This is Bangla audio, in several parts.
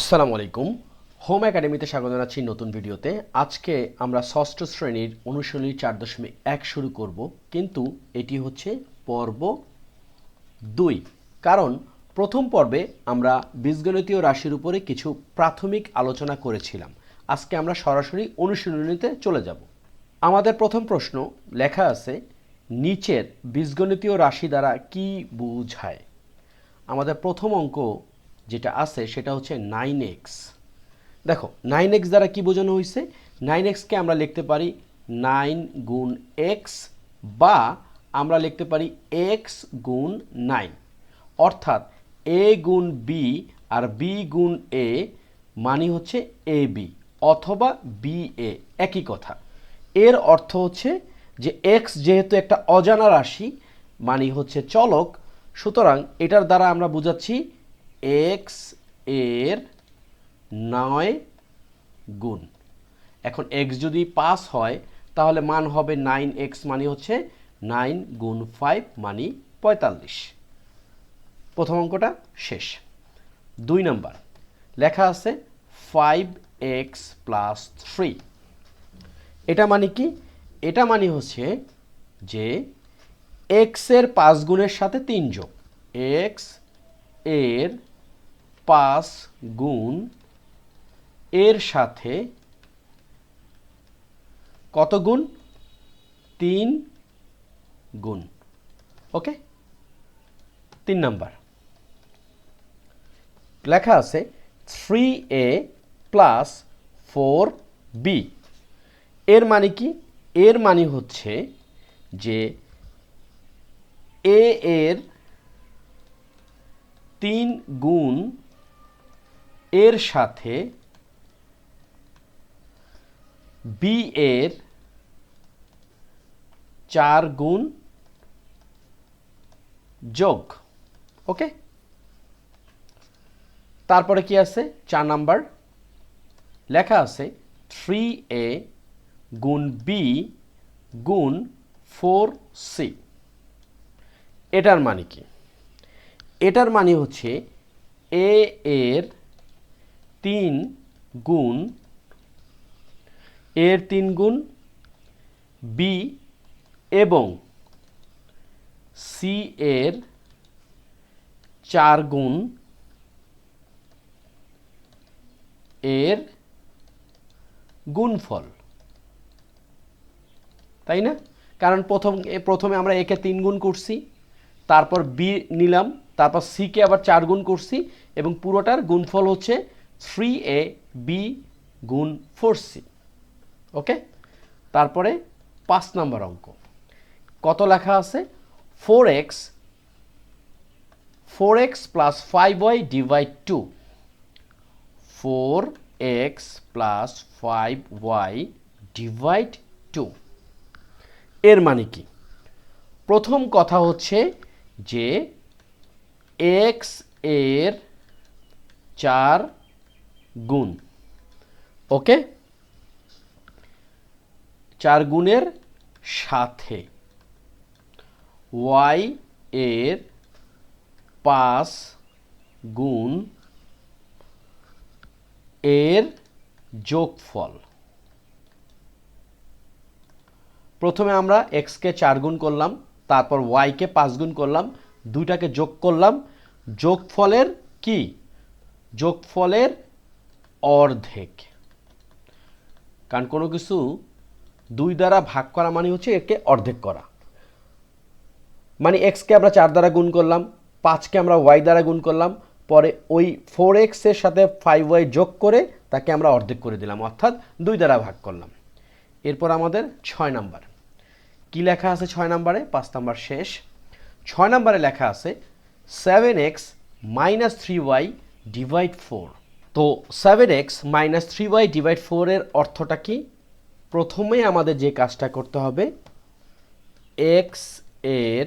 আসসালামু আলাইকুম। হোম একাডেমিতে স্বাগত জানাচ্ছি নতুন ভিডিওতে। আজকে আমরা ষষ্ঠ শ্রেণির অনুশীলনী চার দশমিক এক শুরু করব, কিন্তু এটি হচ্ছে পর্ব দুই। কারণ প্রথম পর্বে আমরা বীজগণিতীয় রাশির উপরে কিছু প্রাথমিক আলোচনা করেছিলাম। আজকে আমরা সরাসরি অনুশীলনীতে চলে যাব। আমাদের প্রথম প্রশ্ন লেখা আছে, নিচের বীজগণিতীয় রাশি দ্বারা কি বোঝায়? আমাদের প্রথম অঙ্ক যেটা আছে সেটা হচ্ছে নাইন এক্স দেখো নাইন এক্স দ্বারা কি বোঝানো হয়েছে? নাইন এক্সকে আমরা লিখতে পারি নাইন গুণ এক্স বা আমরা লিখতে পারি এক্স গুণ নাইন অর্থাৎ এ গুণ বি আর বি গুণ এ মানে হচ্ছে এ বি অথবা বি এ একই কথা। এর অর্থ হচ্ছে যে এক্স যেহেতু একটা অজানা রাশি মানে হচ্ছে চলক, সুতরাং এটার দ্বারা আমরা বুঝাচ্ছি এক্সের নয় গুণ। এখন এক্স যদি পাস হয়, তাহলে মান হবে নাইন এক্স মানে হচ্ছে নাইন গুণ ফাইভ মানে পঁয়তাল্লিশ। প্রথম অঙ্কটা শেষ। দুই নাম্বার, লেখা আছে ফাইভ এক্স প্লাস থ্রি। এটা মানে কি? এটা মানে হচ্ছে যে এক্সের পাঁচ গুণের সাথে তিন যোগ। এক্সের পাঁচ গুণ এর সাথে কত গুণ? তিন গুণ। ওকে? তিন নাম্বার। লেখা আছে three a plus four b এর মানে কি? এর মানে হচ্ছে যে এ এর তিন গুণ এর সাথে বি এর চার গুণ যোগ, ওকে? তারপরে কি আছে? চার নাম্বার। লেখা আছে থ্রি এ গুণ বি গুণ ফোর সি এটার মানে কি? এটার মানে হচ্ছে এ এর তিন গুণ, এর তিন গুণ, বি এবং সি এর চার গুণ, এর গুণফল। তাই না? কারণ প্রথম প্রথমে আমরা একে তিন গুণ করছি, তারপর বি নিলাম, তারপর সিকে আবার চার গুণ করছি এবং পুরোটার গুণফল হচ্ছে থ্রি এ বি গুণ ফোর সি ওকে তারপরে পাঁচ নম্বর অঙ্ক। কত লেখা আছে? Four x four x plus five y divide two four x plus five y divide two এর মানে কি? প্রথম কথা হচ্ছে যে এক্সের চার গুণ। ওকে? চার গুণের সাথে। ওয়াই এর পাঁচ গুণ এর যোগফল। প্রথমে আমরা এক্সকে চার গুণ করলাম, তারপর ওয়াইকে পাঁচ গুণ করলাম, দুইটাকে যোগ করলাম। যোগফলের কি? যোগফলের অর্ধেক। কারণ কোনো কিছু দুই দ্বারা ভাগ করা মানে হচ্ছে একে অর্ধেক করা। মানে এক্সকে আমরা চার দ্বারা গুণ করলাম পাঁচকে আমরা ওয়াই দ্বারা গুণ করলাম, পরে ওই ফোর এক্সের সাথে ফাইভ ওয়াই যোগ করে তাকে আমরা অর্ধেক করে দিলাম, অর্থাৎ দুই দ্বারা ভাগ করলাম। এরপর আমাদের ছয় নাম্বার। কি লেখা আছে ছয় নাম্বারে? পাঁচ নাম্বার শেষ। ছয় নাম্বারে লেখা আছে seven x minus three y divide four তো seven x minus three y divide ফোরের অর্থটা কি? প্রথমে আমাদের যে কাজটা করতে হবে এক্সের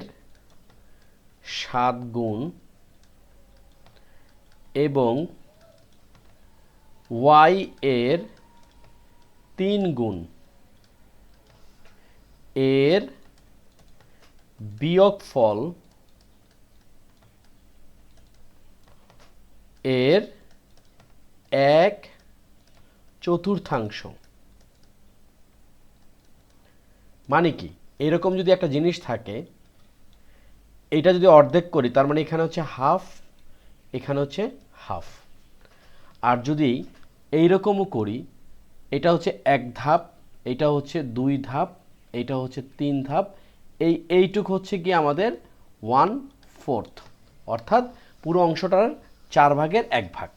সাত গুণ এবং ওয়াই এর তিন গুণ এর বিয়োগফল এর এক চতুর্থাংশ। মানে কি? এরকম যদি একটা জিনিস থাকে, এটা যদি অর্ধেক করি, তার মানে এখানে হচ্ছে হাফ, এখানে হচ্ছে হাফ। আর যদি এইরকমও করি, এটা হচ্ছে এক ধাপ, এটা হচ্ছে দুই ধাপ, এটা হচ্ছে তিন ধাপ, এই এইটুক হচ্ছে কি আমাদের ওয়ান ফোর্থ অর্থাৎ পুরো অংশটার চার ভাগের এক ভাগ।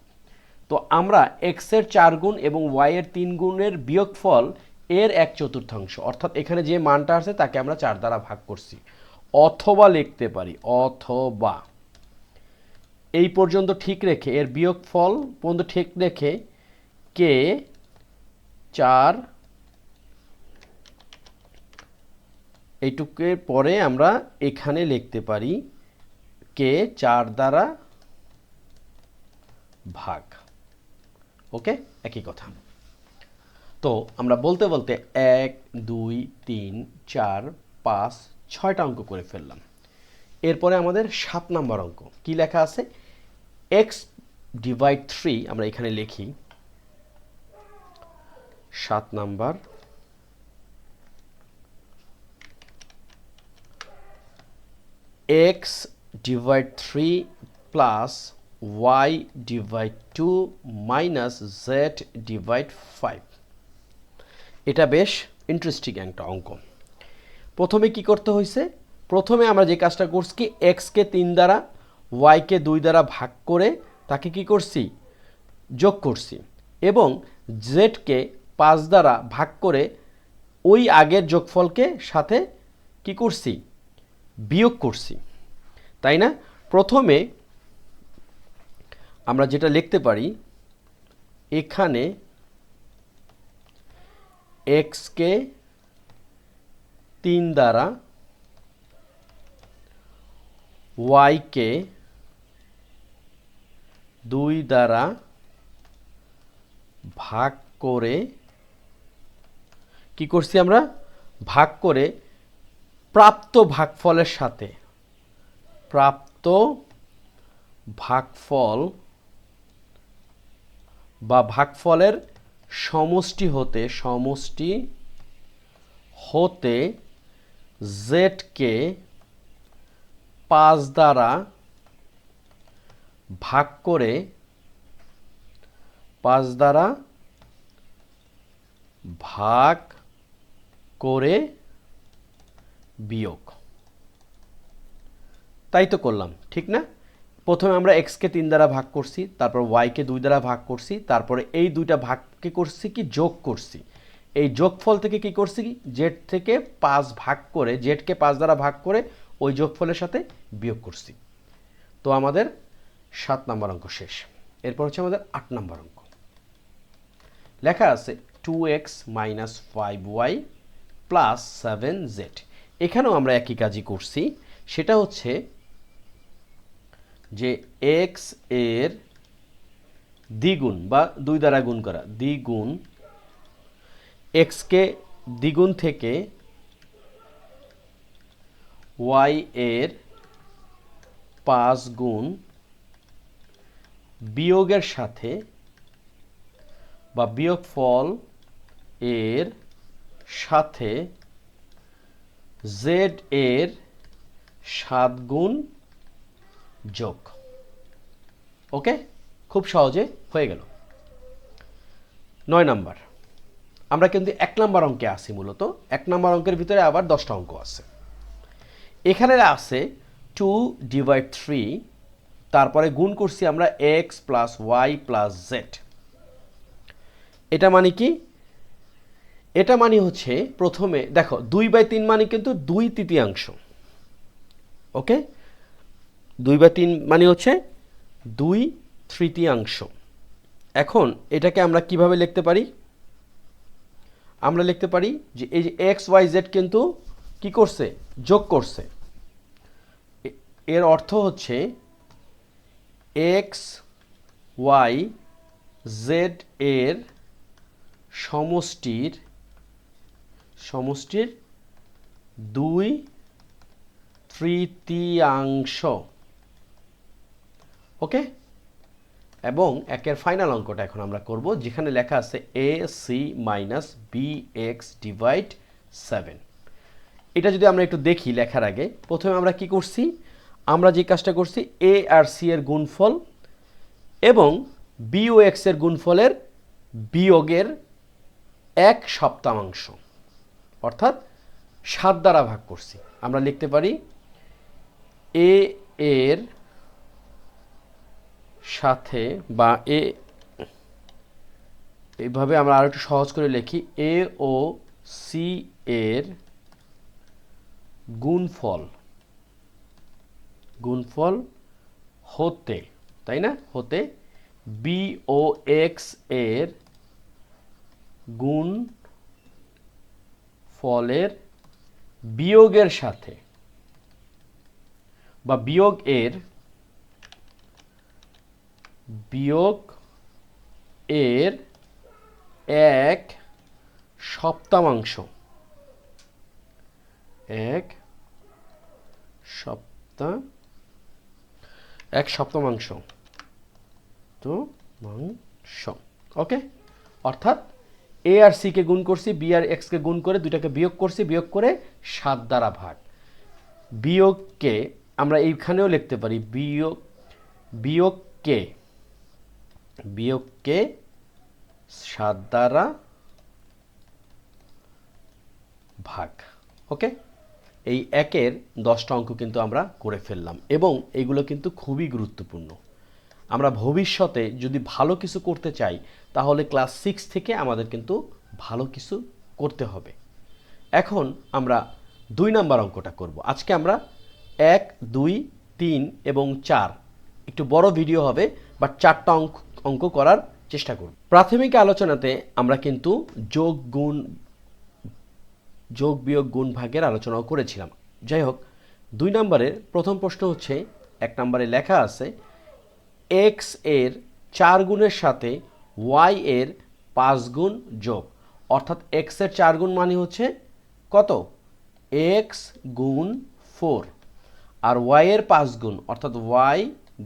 তো আমরা এক্সের চার গুণ এবং ওয়াইয়ের তিন গুণের বিয়োগফল এর এক চতুর্থাংশ, অর্থাৎ এখানে যে মানটা আছে তাকে আমরা চার দ্বারা ভাগ করছি। অথবা লিখতে পারি, অথবা। এই পর্যন্ত ঠিক রেখে, এর বিয়োগফল পর্যন্ত ঠিক রেখে কে চার এইটুকের পরে আমরা এখানে লিখতে পারি কে চার দ্বারা ভাগ। ওকে? একই কথা। তো আমরা বলতে বলতে এক, দুই, তিন, চার, পাঁচ, ছয়টা অঙ্ক করে ফেললাম। এরপরে আমাদের সাত নাম্বার অঙ্ক। কি লেখা আছে? এক্স ডিভাইড থ্রি আমরা এখানে লিখি। সাত number. X divide three plus y divide two minus z divide five এটা বেশ ইন্টারেস্টিং একটা অঙ্ক। প্রথমে কি করতে হয়েছে প্রথমে আমরা যে কাজটা করছি কি এক্সকে তিন দ্বারা ওয়াইকে দুই দ্বারা ভাগ করে তাকে কি করছি? যোগ করছি। এবং জেডকে পাঁচ দ্বারা ভাগ করে ওই আগের যোগফলকে সাথে কি করছি? বিয়োগ করছি। তাই না? প্রথমে আমরা যেটা লিখতে পারি, এখানে এক্সকে তিন দ্বারা ওয়াইকে দুই দ্বারা ভাগ করে, কি করছি আমরা? ভাগ করে প্রাপ্ত ভাগফলের সাথে, প্রাপ্ত ভাগফল বা ভাগফলের সমষ্টি হতে সমষ্টি হতে জেডকে পাঁচ দ্বারা ভাগ করে পাঁচ দ্বারা ভাগ করে বিয়োগ। তাই তো করলাম, ঠিক না? প্রথমে আমরা এক্সকে তিন দ্বারা ভাগ করছি, তারপর ওয়াইকে দুই দ্বারা ভাগ করছি, তারপরে এই দুইটা ভাগকে করছি কি? যোগ করছি। এই যোগফল থেকে কি করছি কি? জেড থেকে পাঁচ ভাগ করে জেডকে পাঁচ দ্বারা ভাগ করে ওই যোগফলের সাথে বিয়োগ করছি। তো আমাদের সাত নম্বর অঙ্ক শেষ। এরপর হচ্ছে আমাদের আট নম্বর অঙ্ক। লেখা আছে two x minus five y plus seven z এখানেও আমরা একই কাজই করছি। সেটা হচ্ছে যে এক্সের দ্বিগুণ বা দুই দ্বারা গুণ করা, দ্বিগুণ এক্সকে দ্বিগুণ থেকে ওয়াই এর পাঁচ গুণ বিয়োগের সাথে বা বিয়োগফল এর সাথে জেড এর সাত গুণ যোগ ওকে খুব সহজে হয়ে গেল। নয় নাম্বার। আমরা কিন্তু এক নাম্বার অঙ্কে আসি মূলত। এক নাম্বার অঙ্কের ভিতরে আবার দশটা অঙ্ক আছে। এখানে আছে টু ডিভাইড থ্রি তারপরে গুণ করছি আমরা x plus y plus z এটা মানে কি? এটা মানে হচ্ছে প্রথমে, দেখো, দুই বাই তিন মানে কিন্তু দুই তৃতীয়াংশ। ওকে দুই বা তিন মানে হচ্ছে দুই তৃতীয়াংশ। এখন এটাকে আমরা কীভাবে লিখতে পারি? আমরা লিখতে পারি যে এই যে এক্স, ওয়াই, জেড কিন্তু কি করছে? যোগ করছে। এর অর্থ হচ্ছে এক্স, ওয়াই, জেড এর সমষ্টির সমষ্টির দুই তৃতীয়াংশ। ওকে এবং একের ফাইনাল অঙ্কটা এখন আমরা করব, যেখানে লেখা আছে a c minus b x divide seven এটা যদি আমরা একটু দেখি লেখার আগে, প্রথমে আমরা কি করছি? আমরা যে কাজটা করছি এ আর সি এর গুণফল এবং বি ও এক্সের গুণফলের বিয়োগের এক সপ্তামাংশ, অর্থাৎ সাত দ্বারা ভাগ করছি। আমরা লিখতে পারি এ এর সাথে বা এ, এইভাবে আমরা আরও একটু সহজ করে লিখি, এ ও সি এর গুণফল। গুণফল হতে, তাই না? হতে বি ও এক্সের গুণ ফলের বিয়োগের সাথে বা বিয়োগ এর বিয়োগ এর এক সপ্তামাংশ। এক সপ্তাহ এক সপ্তমাংশ। তো মাংস ওকে অর্থাৎ এ আর সি কে গুণ করছি বি আর এক্স কে গুণ করে দুইটাকে বিয়োগ করছি, বিয়োগ করে সাত দ্বারা ভাগ। বিয়োগকে আমরা এইখানেও লিখতে পারি, বিয়োগ, বিয়োগকে বিয়োগকে সাত দ্বারা ভাগ ওকে এই একের দশটা অঙ্ক কিন্তু আমরা করে ফেললাম এবং এগুলো কিন্তু খুবই গুরুত্বপূর্ণ। আমরা ভবিষ্যতে যদি ভালো কিছু করতে চাই, তাহলে ক্লাস সিক্স থেকে আমাদের কিন্তু ভালো কিছু করতে হবে। এখন আমরা দুই নাম্বার অঙ্কটা করব। আজকে আমরা এক, দুই, তিন এবং চার, একটু বড় ভিডিও হবে বাট চারটা অঙ্ক অঙ্ক করার চেষ্টা করব প্রাথমিক আলোচনাতে আমরা কিন্তু যোগ গুণ, যোগ বিয়োগ গুণ ভাগের আলোচনাও করেছিলাম। যাই হোক, দুই নম্বরের প্রথম প্রশ্ন হচ্ছে, এক নম্বরে লেখা আছে এক্সের চার গুণের সাথে ওয়াই এর পাঁচ গুণ যোগ। অর্থাৎ এক্সের চার গুণ মানে হচ্ছে কত? এক্স গুণ ফোর আর ওয়াই এর পাঁচ গুণ, অর্থাৎ ওয়াই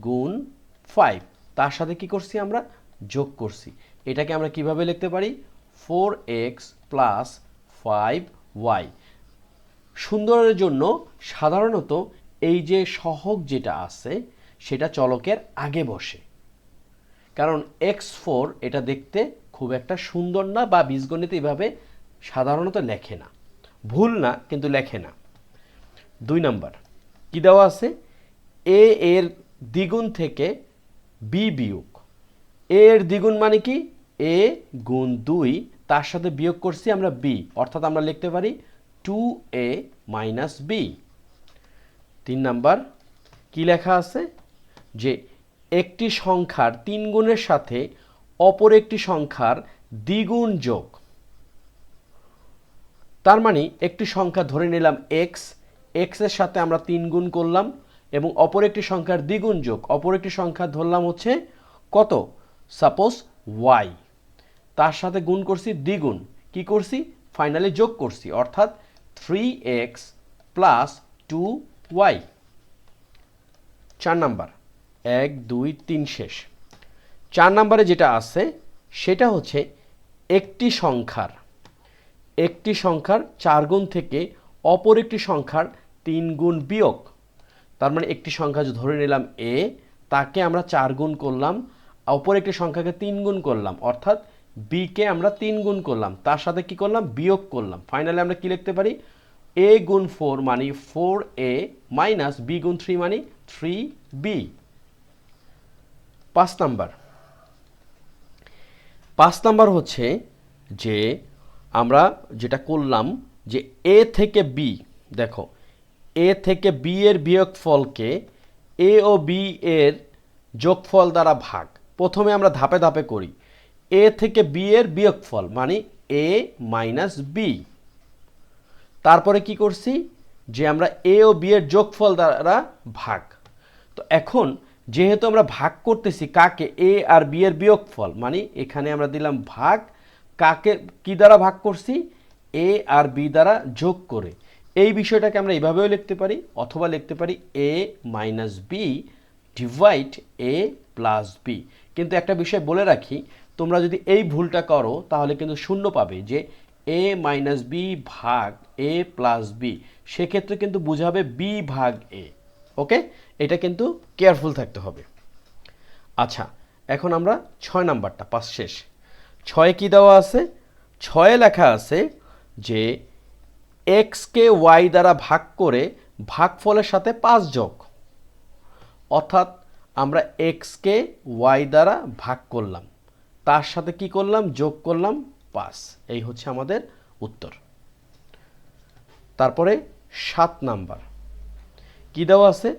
গুণ ফাইভ তার সাথে কি করছি আমরা? যোগ করছি। এটাকে আমরা কীভাবে লিখতে পারি? Four x plus five y সুন্দরের জন্য সাধারণত এই যে সহগ যেটা আছে, সেটা চলকের আগে বসে। কারণ এক্স ফোর এটা দেখতে খুব একটা সুন্দর না বা বীজগণিত এভাবে সাধারণত লেখে না। ভুল না, কিন্তু লেখে না। দুই নাম্বার, কি দেওয়া আছে? এ এর দ্বিগুণ থেকে বি বিয়োগ। এর দ্বিগুণ মানে কি? এ গুণ দুই, তার সাথে বিয়োগ করছি আমরা বি অর্থাৎ আমরা লিখতে পারি টু এ মাইনাস বি তিন নাম্বার, কি লেখা আছে? যে একটি সংখ্যার তিন গুণের সাথে অপর একটি সংখ্যার দ্বিগুণ যোগ। তার মানে একটি সংখ্যা ধরে নিলাম এক্স এক্সের সাথে আমরা তিন গুণ করলাম এবং অপর একটি সংখ্যার দ্বিগুণ যোগ। অপর একটি সংখ্যা ধরলাম হচ্ছে কত? সাপোজ ওয়াই তার সাথে গুণ করছি দ্বিগুণ। কি করছি? ফাইনালি যোগ করছি। অর্থাৎ three x plus two y চার নাম্বার। এক, দুই, তিন, শেষ। চার নাম্বারে যেটা আছে, সেটা হচ্ছে একটি সংখ্যার। একটি সংখ্যার চার গুণ থেকে অপর একটি সংখ্যার তিন গুণ বিয়োগ। তার মানে একটি সংখ্যা যে ধরে নিলাম এ তাকে আমরা চার গুণ করলাম অপর একটি সংখ্যাকে তিন গুণ করলাম। অর্থাৎ বিকে আমরা তিন গুণ করলাম। তার সাথে কি করলাম? বিয়োগ করলাম। ফাইনালি আমরা কি লিখতে পারি? এ গুণ ফোর মানে ফোর এ মাইনাস বি গুণ থ্রি মানে থ্রি বি পাঁচ নাম্বার। পাঁচ নাম্বার হচ্ছে যে আমরা যেটা করলাম যে এ থেকে বি দেখো এ থেকে বি এর বিয়োগফলকে এ ও বি এর যোগফল দ্বারা ভাগ। প্রথমে আমরা ধাপে ধাপে করি। এ থেকে বি এর বিয়োগফল মানে এ মাইনাস বি তারপরে কি করছি? যে আমরা এ ও বি এর যোগফল দ্বারা ভাগ। তো এখন যেহেতু আমরা ভাগ করতেছি কাকে এ আর বি এর বিয়োগফল মানে এখানে আমরা দিলাম ভাগ, কাকে কি দ্বারা ভাগ করছি? এ আর বি দ্বারা যোগ করে। এই বিষয়টাকে আমরা এইভাবেও লিখতে পারি অথবা লিখতে পারি a minus b divide a plus b কিন্তু একটা বিষয় বলে রাখি, তোমরা যদি এই ভুলটা করো, তাহলে কিন্তু শূন্য পাবে যে এ মাইনাস বি ভাগ এ প্লাস বি সেক্ষেত্রে কিন্তু বুঝাবে বি ভাগ এ ওকে? এটা কিন্তু কেয়ারফুল থাকতে হবে। আচ্ছা এখন আমরা ছয় নাম্বারটা, পাস শেষ। ছয়ে কি দেওয়া আছে? ছয়ে লেখা আছে যে এক্সকে ওয়াই দ্বারা ভাগ করে ভাগফলের সাথে পাঁচ যোগ। অর্থাৎ আমরা এক্সকে ওয়াই দ্বারা ভাগ করলাম। তার সাথে কি করলাম? যোগ করলাম পাঁচ। এই হচ্ছে আমাদের উত্তর। তারপরে সাত নাম্বার। কি দেওয়া আছে?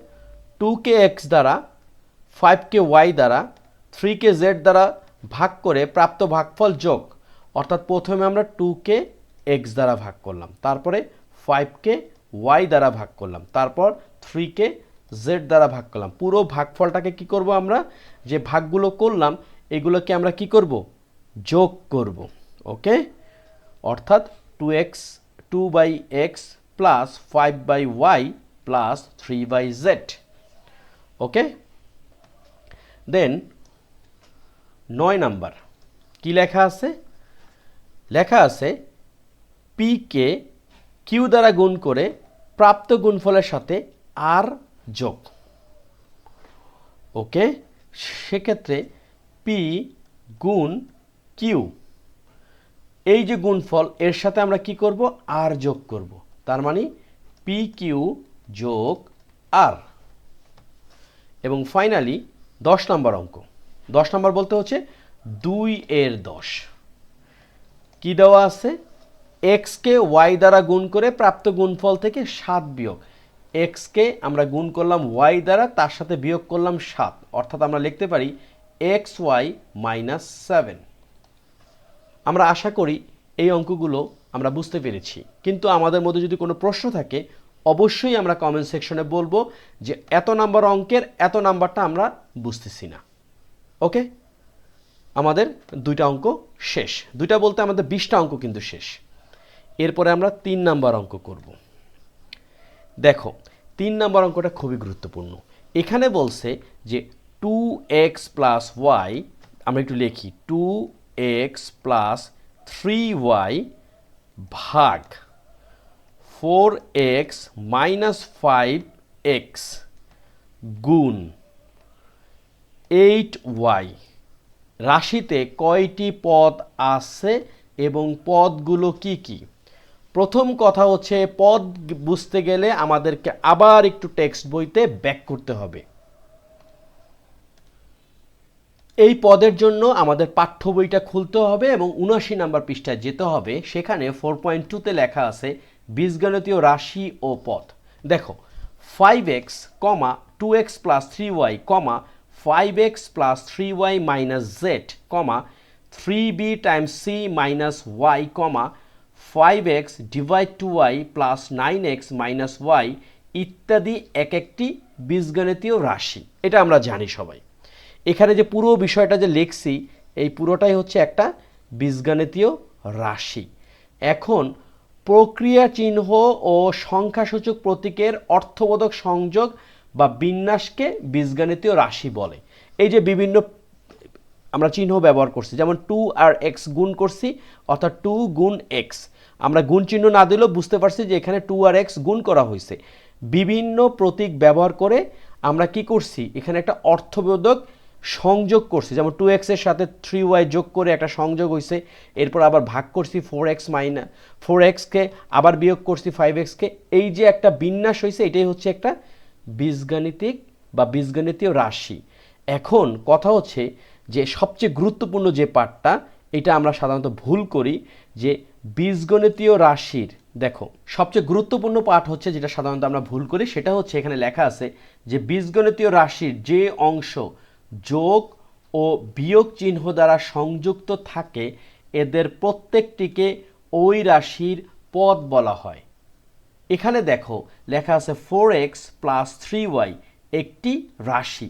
টু কে এক্স দ্বারা ফাইভ কে ওয়াই দ্বারা থ্রি কে জেড দ্বারা ভাগ করে প্রাপ্ত ভাগফল যোগ। অর্থাৎ প্রথমে আমরা টু কে এক্স দ্বারা ভাগ করলাম। তারপরে ফাইভ কে ওয়াই দ্বারা ভাগ করলাম। তারপর থ্রি কে জেড দ্বারা ভাগ করলাম। পুরো ভাগফলটাকে কি করব আমরা? যে ভাগগুলো করলাম, এগুলোকে আমরা কি করব? যোগ করব। ওকে? অর্থাৎ two x, two by x plus five by y plus three by z. Okay? Then নয় নাম্বার। কি লেখা আছে? লেখা আছে পি কে কিউ দ্বারা গুণ করে প্রাপ্ত গুণফলের সাথে আর যোগ। ওকে? সেক্ষেত্রে পি গুণ কিউ এই যে গুণফল, এর সাথে আমরা কি করব? আর যোগ করব। তার মানে পি কিউ যোগ আর এবং ফাইনালি দশ নম্বর অঙ্ক। দশ নম্বর বলতে হচ্ছে দুই এর দশ। কি দেওয়া আছে? এক্সকে ওয়াই দ্বারা গুণ করে প্রাপ্ত গুণফল থেকে সাত বিয়োগ। এক্সকে আমরা গুণ করলাম ওয়াই দ্বারা, তার সাথে বিয়োগ করলাম সাত। অর্থাৎ আমরা লিখতে পারি এক্স ওয়াই মাইনাস সেভেন আমরা আশা করি এই অঙ্কগুলো আমরা বুঝতে পেরেছি। কিন্তু আমাদের মধ্যে যদি কোনো প্রশ্ন থাকে, অবশ্যই আমরা কমেন্ট সেকশনে বলব যে এত নাম্বার অঙ্কের, এত নাম্বারটা আমরা বুঝতেছি না। ওকে আমাদের দুইটা অঙ্ক শেষ। দুইটা বলতে আমাদের বিশটা অঙ্ক কিন্তু শেষ। এরপরে আমরা তিন নাম্বার অঙ্ক করব। দেখো, তিন নাম্বার অঙ্কটা খুবই গুরুত্বপূর্ণ। এখানে বলছে যে টু এক্স প্লাস ওয়াই আমরা একটু লিখি two x plus three y ভাগ four x minus five x গুণ এইট ওয়াই রাশিতে কয়টি পদ আছে এবং পদগুলো কি কি? প্রথম কথা হচ্ছে, পদ বুঝতে গেলে আমাদেরকে আবার একটু টেক্সট বইতে ব্যাক করতে হবে। এই পদের জন্য আমাদের পাঠ্য বইটা খুলতে হবে এবং উনআশি নাম্বার পৃষ্ঠায় যেতে হবে। সেখানে ফোর পয়েন্ট টুতে লেখা আছে, বীজগণিতীয় রাশি ও পদ। দেখো five x comma two x plus three y comma five x plus three y minus z comma three b times c minus y comma five x divide two y plus nine x minus y ইত্যাদি এক একটি বীজগণিতীয় রাশি। এটা আমরা জানি সবাই। এখানে যে পুরো বিষয়টা যে লিখছি, এই পুরোটাই হচ্ছে একটা বীজগণিতীয় রাশি। এখন প্রক্রিয়া চিহ্ন ও সংখ্যাসূচক প্রতীকের অর্থবোধক সংযোগ বা বিন্যাসকে বীজগণিতীয় রাশি বলে। এই যে বিভিন্ন আমরা চিহ্ন ব্যবহার করছি, যেমন টু আর এক্স গুণ করছি, অর্থাৎ টু গুণ এক্স আমরা গুণ চিহ্ন না দিলেও বুঝতে পারছি যে এখানে টু আর এক্স গুণ করা হয়েছে। বিভিন্ন প্রতীক ব্যবহার করে আমরা কি করছি? এখানে একটা অর্থবোধক সংযোগ করছি। যেমন টু এক্সের সাথে থ্রি ওয়াই যোগ করে একটা সংযোগ হয়েছে। এরপর আবার ভাগ করছি ফোর এক্স মাইনা ফোর এক্সকে আবার বিয়োগ করছি ফাইভ এক্সকে এই যে একটা বিন্যাস হয়েছে, এটাই হচ্ছে একটা বীজগাণিতিক বা বীজগণিতীয় রাশি। এখন কথা হচ্ছে যে সবচেয়ে গুরুত্বপূর্ণ যে পার্টটা এটা আমরা সাধারণত ভুল করি যে বীজগণিতীয় রাশির, দেখো, সবচেয়ে গুরুত্বপূর্ণ পাঠ হচ্ছে যেটা সাধারণত আমরা ভুল করি, সেটা হচ্ছে এখানে লেখা আছে যে বীজগণিতীয় রাশির যে অংশ যোগ ও বিয়োগ চিহ্ন দ্বারা সংযুক্ত থাকে, এদের প্রত্যেকটিকে ওই রাশির পদ বলা হয়। এখানে দেখো, লেখা আছে four x plus three y একটি রাশি।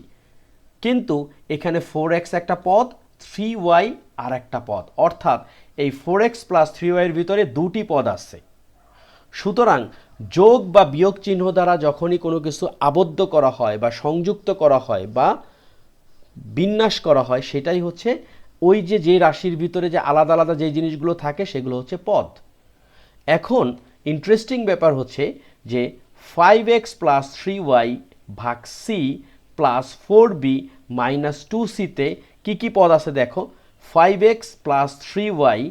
কিন্তু এখানে ফোর এক্স একটা পদ থ্রি ওয়াই আর একটা পদ। অর্থাৎ এই ফোর এক্স প্লাস থ্রি ওয়াইয়ের ভিতরে দুটি পদ আছে। সুতরাং যোগ বা বিয়োগ চিহ্ন দ্বারা যখনই কোনো কিছু আবদ্ধ করা হয় বা সংযুক্ত করা হয় বা বিন্যাস করা হয়, সেটাই হচ্ছে ওই যে যে রাশির ভিতরে যে আলাদা আলাদা যে জিনিসগুলো থাকে, সেগুলো হচ্ছে পদ। এখন ইন্টারেস্টিং ব্যাপার হচ্ছে যে five x plus three y ভাগ c plus four b minus two সিতে কী কী পদ আছে দেখো? Five x plus three y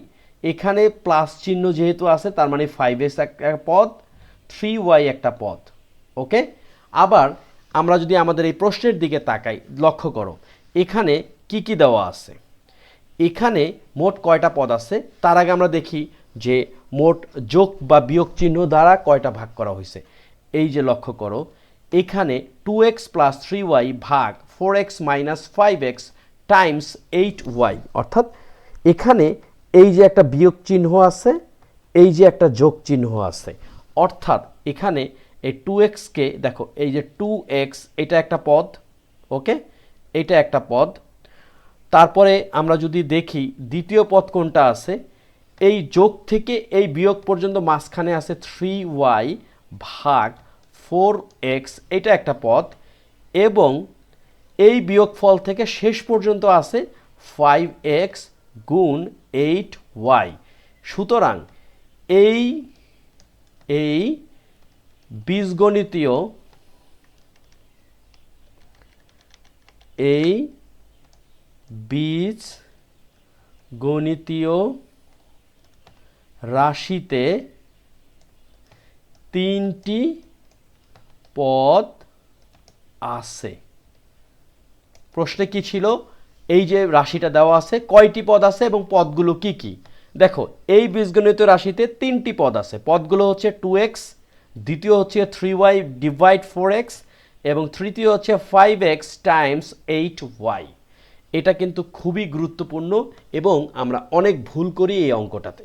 এখানে প্লাস চিহ্ন যেহেতু আছে, তার মানে ফাইভ এক্স একটা পদ থ্রি ওয়াই একটা পদ, ওকে? আবার আমরা যদি আমাদের এই প্রশ্নের দিকে তাকাই, লক্ষ্য করো, এখানে কি কি দেওয়া আছে? এখানে মোট কয়টা পদ আছে? তার আগে আমরা দেখি যে মোট যোগ বা বিয়োগ চিহ্ন দ্বারা কয়টা ভাগ করা হয়েছে? এই যে লক্ষ্য করো, এখানে two x plus three y ভাগ four x minus five x times eight y অর্থাৎ এখানে এই যে একটা বিয়োগ চিহ্ন আছে, এই যে একটা যোগ চিহ্ন আছে, অর্থাৎ এখানে এই টু এক্সকে দেখো, এই যে টু এক্স এটা একটা পদ ওকে এটা একটা পদ। তারপরে আমরা যদি দেখি দ্বিতীয় পদ কোনটা আছে, এই যোগ থেকে এই বিয়োগ পর্যন্ত মাঝখানে আছে থ্রি ওয়াই ভাগ ফোর এক্স এটা একটা পদ। এবং এই বিয়োগফল থেকে শেষ পর্যন্ত আছে ফাইভ এক্স গুণ এইট ওয়াই সুতরাং এই এই বীজগণিতীয় এই বীজ গণিতীয় রাশিতে তিনটি পদ আছে। প্রশ্নে কি ছিল? এই যে রাশিটা দেওয়া আছে, কয়টি পদ আছে এবং পদগুলো কি কি? দেখো, এই বীজগণিত রাশিতে তিনটি পদ আছে। পদগুলো হচ্ছে টু এক্স দ্বিতীয় হচ্ছে three y divide four x এবং তৃতীয় হচ্ছে five x times eight y এটা কিন্তু খুবই গুরুত্বপূর্ণ এবং আমরা অনেক ভুল করি এই অঙ্কটাতে।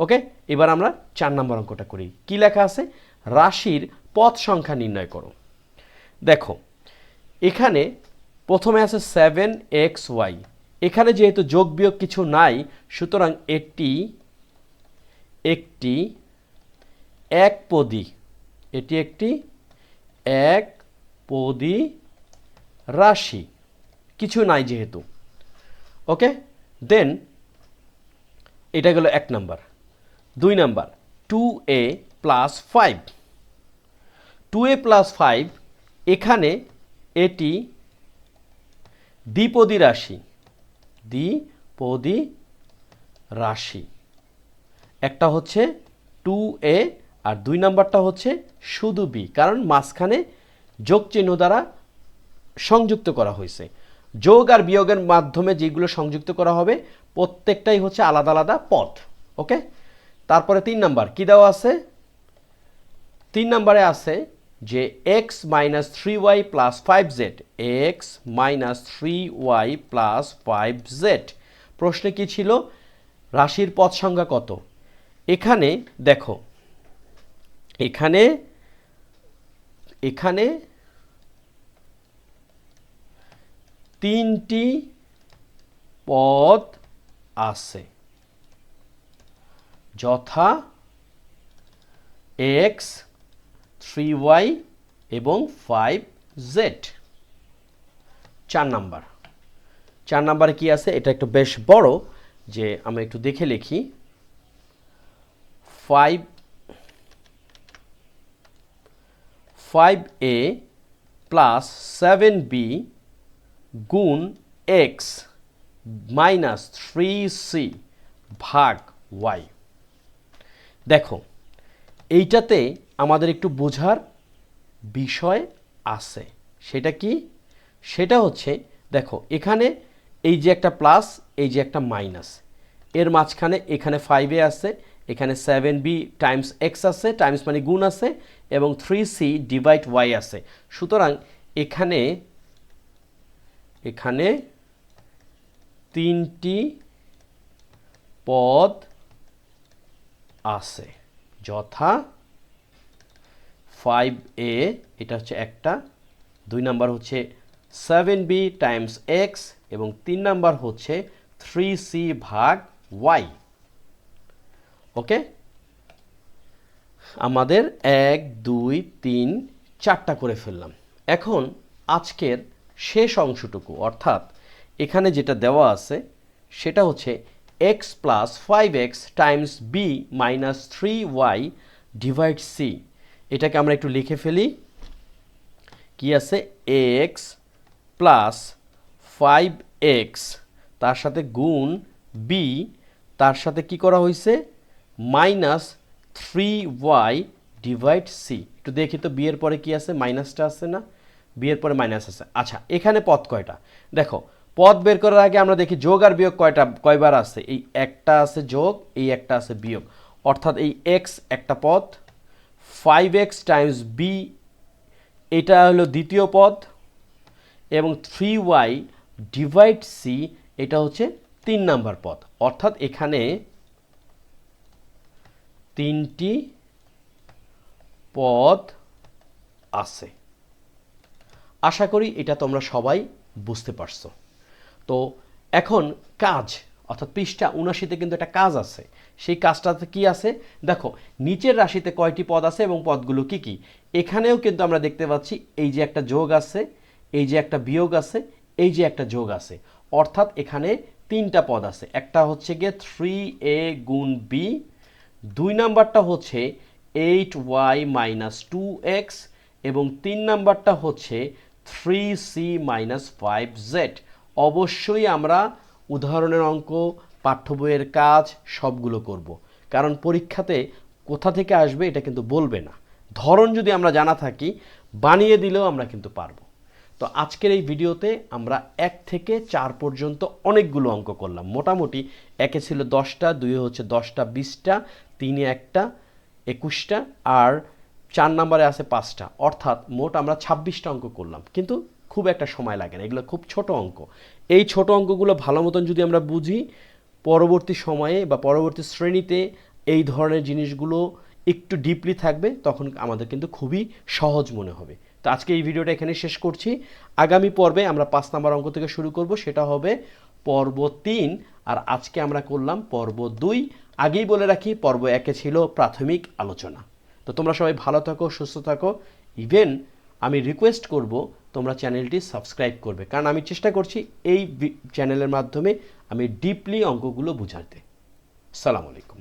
ওকে? এবার আমরা চার নম্বর অঙ্কটা করি। কি লেখা আছে? রাশির পদ সংখ্যা নির্ণয় করো। দেখো, এখানে প্রথমে আছে সেভেন এক্স ওয়াই এখানে যেহেতু যোগ বিয়োগ কিছু নাই, সুতরাং এটি একটি এক পদী। এটি একটি এক পদী রাশি। কিছু নাই যেহেতু। ওকে? দেন এটা গেল এক নাম্বার। দুই number two a plus five two a plus five এখানে এটি দ্বিপদী রাশি। দ্বিপদী রাশি। একটা হচ্ছে টু এ আর দুই নাম্বারটা হচ্ছে শুধু বি কারণ মাঝখানে যোগ চিহ্ন দ্বারা সংযুক্ত করা হয়েছে। যোগ আর বিয়োগের মাধ্যমে যেগুলো সংযুক্ত করা হবে, প্রত্যেকটাই হচ্ছে আলাদা আলাদা পথ ওকে তারপরে তিন নাম্বার, কি দেওয়া আছে? তিন নাম্বারে আছে যে x minus three y plus five z x minus three y plus five z প্রশ্নে কি ছিল? রাশির পদ সংখ্যা কত? এখানে দেখো, এখানে এখানে তিনটি পদ আছে। যথা এক্স থ্রি ওয়াই এবং ফাইভ জেড চার নাম্বার। চার নাম্বারে কি আছে? এটা একটু বেশ বড়, যে আমরা একটু দেখে লিখি। Five five a plus seven b গুণ এক্স মাইনাস থ্রি সি ভাগ ওয়াই দেখো এইটাতে আমাদের একটু বোঝার বিষয় আছে। সেটা কি? সেটা হচ্ছে, দেখো, এখানে এই যে একটা প্লাস এই যে একটা মাইনাস এর মাঝখানে এখানে ফাইভে আছে, এখানে সেভেন বি টাইমস এক্স আছে টাইমস মানে গুণ আছে, এবং থ্রি সি ডিভাইড ওয়াই আছে। সুতরাং এখানে এখানে তিনটি পদ আছে। যথা ফাইভ এ এটা হচ্ছে একটা। দুই নাম্বার হচ্ছে সেভেন বি টাইমস এক্স এবং তিন নাম্বার হচ্ছে থ্রি সি ভাগ ওয়াই ওকে? আমাদের এক, দুই, তিন চারটা করে ফেললাম। এখন আজকের শেষ অংশটুকু, অর্থাৎ এখানে যেটা দেওয়া আছে, সেটা হচ্ছে x plus five x times b minus three y divide c এটাকে আমরা একটু লিখে ফেলি। কি আছে? এক্স প্লাস ফাইভ এক্স তার সাথে গুণ বি তার সাথে কি করা হয়েছে? Minus three y divide c একটু দেখি তো বিয়ের পরে কি আছে? মাইনাসটা আছে না? বিয়ের পরে মাইনাস আছে। আচ্ছা এখানে পদ কয়টা? দেখো পদ বের করার আগে আমরা দেখি যোগ আর বিয়োগ কয়টা, কয়বার আছে? এই একটা আছে যোগ, এই একটা আছে বিয়োগ। অর্থাৎ এই এক্স একটা পদ ফাইভ এক্স টাইমস বি এটা হলো দ্বিতীয় পদ এবং থ্রি ওয়াই ডিভাইড সি এটা হচ্ছে তিন নাম্বার পদ অর্থাৎ এখানে তিনটি পদ আছে। আশা করি এটা তোমরা সবাই বুঝতে পারছ। তো এখন কাজ, অর্থাৎ পৃষ্ঠা উনাশিতে কিন্তু একটা কাজ আছে। সেই কাজটাতে কি আছে? দেখো, নিচের রাশিতে কয়টি পদ আছে এবং পদগুলো কি কি? এখানেও কিন্তু আমরা দেখতে পাচ্ছি এই যে একটা যোগ আছে, এই যে একটা বিয়োগ আছে, এই যে একটা যোগ আছে। অর্থাৎ এখানে তিনটা পদ আছে। একটা হচ্ছে গিয়ে থ্রি এ গুণ বি দুই নাম্বারটা হচ্ছে eight y minus two x এবং তিন নাম্বারটা হচ্ছে three c minus five z অবশ্যই আমরা উদাহরণের অঙ্ক, পাঠ্য বইয়ের কাজ সবগুলো করব। কারণ পরীক্ষাতে কোথা থেকে আসবে এটা কিন্তু বলবে না। ধরন যদি আমরা জানা থাকি, বানিয়ে দিলেও আমরা কিন্তু পারব। তো আজকের এই ভিডিওতে আমরা এক থেকে চার পর্যন্ত অনেকগুলো অঙ্ক করলাম। মোটামুটি একে ছিল দশটা দুই হচ্ছে দশটা, বিশটা, তিনে একটা, একুশটা, আর চার নম্বরে আছে পাঁচটা। অর্থাৎ মোট আমরা ছাব্বিশটা অঙ্ক করলাম। কিন্তু খুব একটা সময় লাগে না, এগুলো খুব ছোট অঙ্ক। এই ছোট অঙ্কগুলো ভালো মতন যদি আমরা বুঝি, পরবর্তী সময়ে বা পরবর্তী শ্রেণীতে এই ধরনের জিনিসগুলো একটু ডিপলি থাকবে, তখন আমাদের কিন্তু খুবই সহজ মনে হবে। তো আজকে এই ভিডিওটা এখানে শেষ করছি। আগামী পর্বে আমরা পাঁচ নাম্বার অঙ্ক থেকে শুরু করব, সেটা হবে পর্ব তিন। আর আজকে আমরা করলাম পর্ব দুই। আগেই বলে রাখি, পর্ব একে ছিল প্রাথমিক আলোচনা। তো তোমরা সবাই ভালো থাকো, সুস্থ থাকো। ইভেন আমি রিকোয়েস্ট করব তোমরা চ্যানেলটি সাবস্ক্রাইব করবে। কারণ আমি চেষ্টা করছি এই চ্যানেলের মাধ্যমে আমি ডিপলি অঙ্কগুলো বুঝাতে। সালাম আলাইকুম।